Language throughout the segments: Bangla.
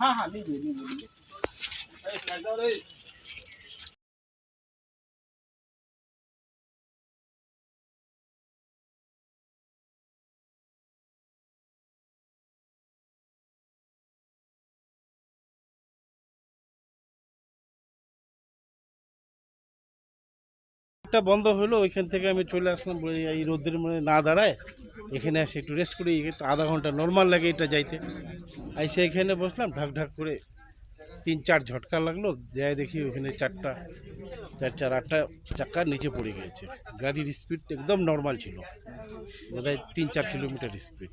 हाँ हाँ लीजिए लीजिए लीजिए। একটা বন্ধ হলো, ওইখান থেকে আমি চলে আসলাম এই রোদ্রের মানে না দাঁড়ায়, এখানে আসে একটু রেস্ট করি আধা ঘণ্টা নর্মাল লাগে এটা যাইতে। আইসে এখানে বসলাম, ঢাক ঢাক করে তিন চার ঝটকা লাগল, যাই দেখি ওখানে চারটা চার চার আটটা চাক্কার নিচে পড়ে গিয়েছে। গাড়ির স্পিড একদম নর্মাল ছিল। বোধহয় তিন চার কিলোমিটার স্পিড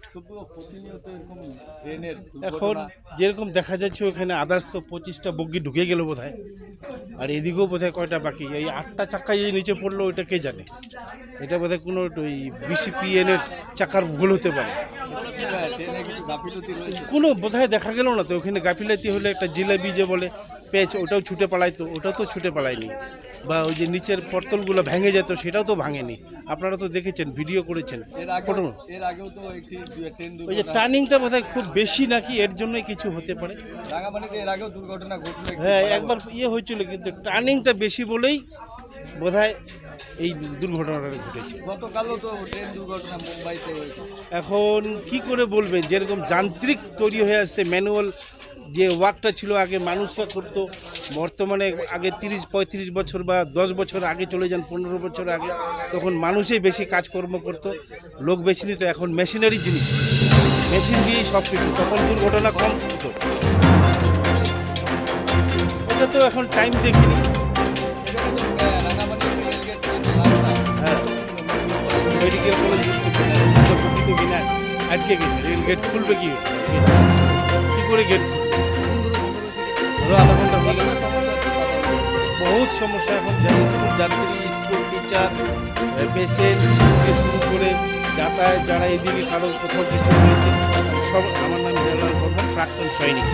এখন যেরকম দেখা যাচ্ছে ওখানে আদার্স তো পঁচিশটা বগি ঢুকে গেল বোধ আর এদিকেও বোধহয় কয়টা বাকি? এই আটটা চাক্কা যে নিচে পড়ল, ওইটা কে জানে? এটা বোধহয় কোনো ওই বিসিপিএন এর চাকার ভুল হতে পারে। কোনো বোধহয় দেখা গেল না তো ওখানে গাফিলাতি হলে একটা জিলাপি যে বলে পেঁচ ওটাও ছুটে পালাইতো ওটাও তো ছুটে পালায়নি। বা ওই যে নিচের পর্তলগুলো ভেঙে যেত সেটাও তো ভাঙেনি। আপনারা তো দেখেছেন ভিডিও করেছেন। ওই যে টার্নিংটা বোধহয় খুব বেশি নাকি এর জন্যই কিছু হতে পারে। হ্যাঁ একবার ইয়ে হয়েছিল কিন্তু টার্নিংটা বেশি বলেই বোধহয় এই দুর্ঘটনাটা ঘটেছে। গতকালও তো ট্রেন দুর্ঘটনা মুম্বাইতে এখন কি করে বলবেন? যেরকম যান্ত্রিক তৈরি হয়ে আসছে ম্যানুয়াল যে ওয়ার্কটা ছিল আগে মানুষরা করতো বর্তমানে আগে তিরিশ পঁয়ত্রিশ বছর বা দশ বছর আগে চলে যান পনেরো বছর আগে তখন মানুষই বেশি কাজকর্ম করতো লোক বেশি নিত এখন মেশিনারি জিনিস। মেশিন দিয়েই সব কিছু তখন দুর্ঘটনা কম হতো এটা তো এখন টাইম দেখিনি। মেডিকেল কলেজ প্রকৃত কিনা আটকে গেছে। রেল গেট খুলবে কি করে? গেট ধরো আধা ঘণ্টা হয়ে গেল। বহুত সমস্যা এখন। স্কুল যাত্রী, স্কুল টিচার পেশেন্ট শুরু করে যাতায়াত, যারা এদিকে কারও কোথাও কিছু হয়েছে, সব আমার নাম বর্মন প্রাক্তন সৈনিক।